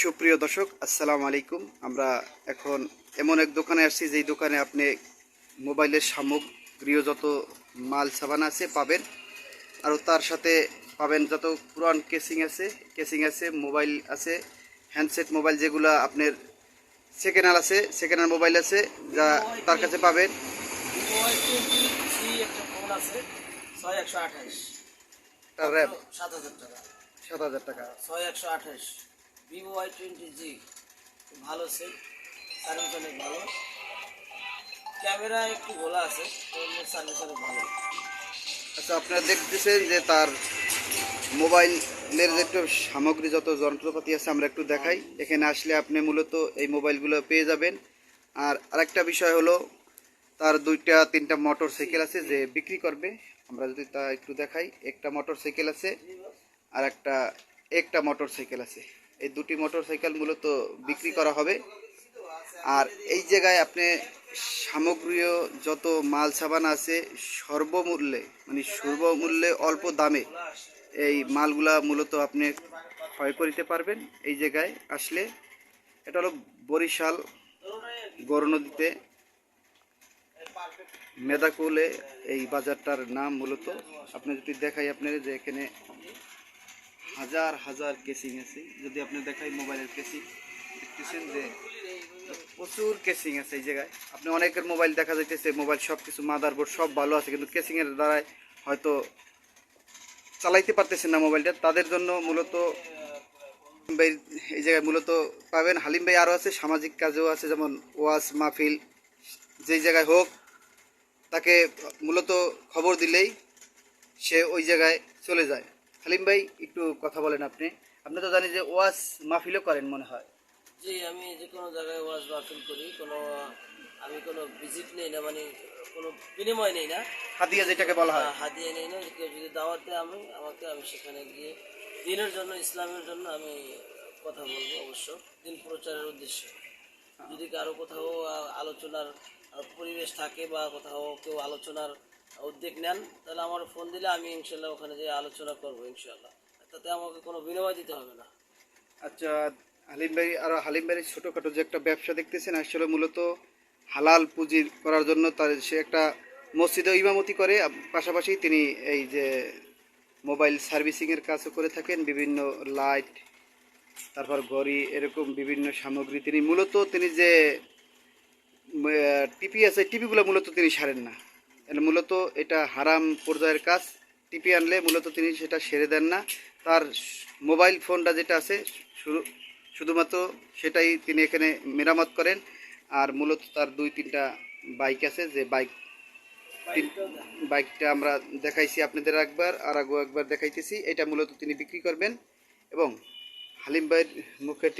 সুপ্রিয় দর্শক আসসালামু আলাইকুম। আমরা এখন এমন এক দোকানে আসছি যেই দোকানে আপনি মোবাইলের সামগ্রীয় যত মাল সাবান আছে পাবেন আর তার সাথে পাবেন যত পুরান কেসিং আছে কেসিং আছে মোবাইল আছে হ্যান্ডসেট মোবাইল যেগুলো আপনার সেকেন্ড হ্যান্ড আছে সেকেন্ড হ্যান্ড মোবাইল আছে যা তার কাছে পাবেন। সাত হাজার টাকা। ছয় একশো আঠাশ। ভিভো ওয়াই টোয়েন্টি জি ভালো সেল সার্ভিস অনেক ভালো। ক্যামেরা একটু গোলা আছে সার্ভিস অনেক ভালো। আচ্ছা আপনারা দেখতেছেন যে তার মোবাইলের যে একটু সামগ্রী, যত যন্ত্রপাতি আছে, আমরা একটু দেখাই। এখানে আসলে আপনি মূলত এই মোবাইলগুলো পেয়ে যাবেন। আর আরেকটা বিষয় হলো, তার দুইটা, তিনটা মোটর সাইকেল আছে যে বিক্রি করবে। আমরা যদি তা একটু দেখাই, একটা মোটর সাইকেল আছে আর একটা একটা মোটর সাইকেল আছে। এই দুটি মোটর সাইকেল মূলত বিক্রি করা হবে। আর এই জায়গায় আপনি সামগ্রীয় যত মাল সাবান আছে, সর্বমূল্যে মানে সর্বমূল্যে অল্প দামে এই মালগুলা মূলত আপনি ক্রয় করিতে পারবেন এই জায়গায় আসলে। এটা হলো বরিশাল গৌর নদীতে মেদাকুলে এই বাজারটার নাম মূলত। আপনি যদি দেখাই আপনার যে এখানে হাজার হাজার কেসিং আছে। যদি আপনি দেখাই মোবাইলের কেসিং দেখতেছেন যে প্রচুর কেসিং আছে এই জায়গায়। আপনি অনেকের মোবাইল দেখা যাইতেছে মোবাইল সব কিছু মাদারবোর্ড সব ভালো আছে, কিন্তু কেসিংয়ের দ্বারাই হয়তো চালাইতে পারতেছেন না মোবাইলটা তাদের জন্য মূলত ভাই, এই জায়গায় মূলত পাবেন। হালিম ভাই আরও আছে, সামাজিক কাজেও আছে, যেমন ওয়াজ মাহফিল, যেই জায়গায় হোক, তাকে মূলত খবর দিলেই সে ওই জায়গায় চলে যায়। হালিম ভাই একটু কথা বলেন আপনি। আপনি তো জানি যে ওয়াজ মাহফিলও করেন মনে হয়। জি আমি যে কোনো জায়গায় ওয়াজ মাহফিল করি কোনো আমি কোনো ভিজিট নেই না মানে কোনো বিনিময় নেই না। হাতিয়া যেটাকে বলা হয়। হ্যাঁ, হাদিয়া নেই না কেউ যদি দাওয়াত দেয় আমি আমাকে আমি সেখানে গিয়ে দিনের জন্য ইসলামের জন্য আমি কথা বলব অবশ্য দিন প্রচারের উদ্দেশ্যে। যদি কারও কোথাও আলোচনার পরিবেশ থাকে বা কোথাও কেউ আলোচনার উদ্যোগ নেন, তাহলে আমার ফোন দিলে আমি ইনশাল্লাহ ওখানে যে আলোচনা করব, ইনশাল্লাহ। তাতে আমাকে কোনো বিনিময় দিতে হবে না। আচ্ছা হালিম ভাই, আর হালিম ভাইয়ের ছোটোখাটো যে একটা ব্যবসা দেখতেছেন, আসলে মূলত হালাল পুঁজি করার জন্য তার সে একটা মসজিদে ইমামতি করে পাশাপাশি তিনি এই যে মোবাইল সার্ভিসিংয়ের কাজও করে থাকেন, বিভিন্ন লাইট, তারপর ঘড়ি, এরকম বিভিন্ন সামগ্রী তিনি মূলত, তিনি যে টিপি আছে, টিপিগুলো মূলত তিনি সারেন না। মূলত এটা হারাম পর্যায়ের কাজ। টিপি আনলে মূলত তিনি সেটা সেরে দেন না। তার মোবাইল ফোনটা যেটা আছে শুধুমাত্র সেটাই তিনি এখানে মেরামত করেন। আর মূলত তার দুই, তিনটা বাইক আছে, যে বাইক বাইকটা আমরা দেখাইছি আপনাদের একবার, আর আগেও একবার দেখাইতেছি। এটা মূলত তিনি বিক্রি করবেন এবং হালিম ভাইয়ের মুখের